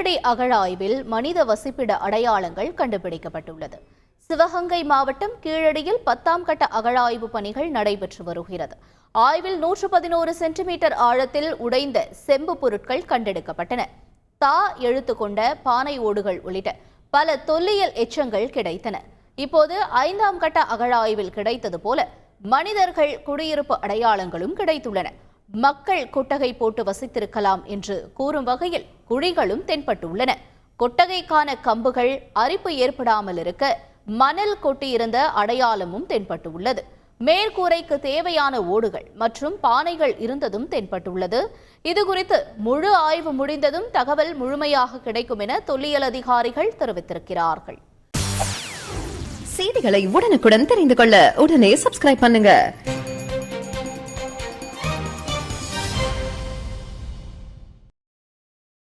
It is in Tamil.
கீழடி அகழாய்வில் மனித வசிப்பிட அடையாளங்கள் கண்டுபிடிக்கப்பட்டுள்ளது. சிவகங்கை மாவட்டம் கீழடியில் பத்தாம் கட்ட அகழாய்வு பணிகள் நடைபெற்று வருகிறது. ஆய்வில் நூற்று பதினோரு சென்டிமீட்டர் ஆழத்தில் உடைந்த செம்பு பொருட்கள் கண்டெடுக்கப்பட்டன. தா எழுத்து கொண்ட பானை ஓடுகள் உள்ளிட்ட பல தொல்லியல் எச்சங்கள் கிடைத்தன. இப்போது ஐந்தாம் கட்ட அகழாய்வில் கிடைத்தது போல மனிதர்கள் குடியிருப்பு அடையாளங்களும் கிடைத்துள்ளன. மக்கள் கொட்டகை போட்டு வசித்திருக்கலாம் என்று கூறும் வகையில் குழிகளும் தென்பட்டுள்ளன. கொட்டகைக்கான கம்புகள் அரிப்பு ஏற்படாமல் இருக்க மணல் கொட்டியிருந்த அடையாளமும் தென்பட்டுள்ளது. மேற்கூரைக்கு தேவையான ஓடுகள் மற்றும் பானைகள் இருந்ததும் தென்பட்டுள்ளது. இது குறித்து முழு ஆய்வு முடிந்ததும் தகவல் முழுமையாக கிடைக்கும் என தொல்லியல் அதிகாரிகள் தெரிவித்திருக்கிறார்கள். செய்திகளை உடனுக்குடன் தெரிந்து கொள்ள உடனே சப்ஸ்கிரைப் பண்ணுங்க.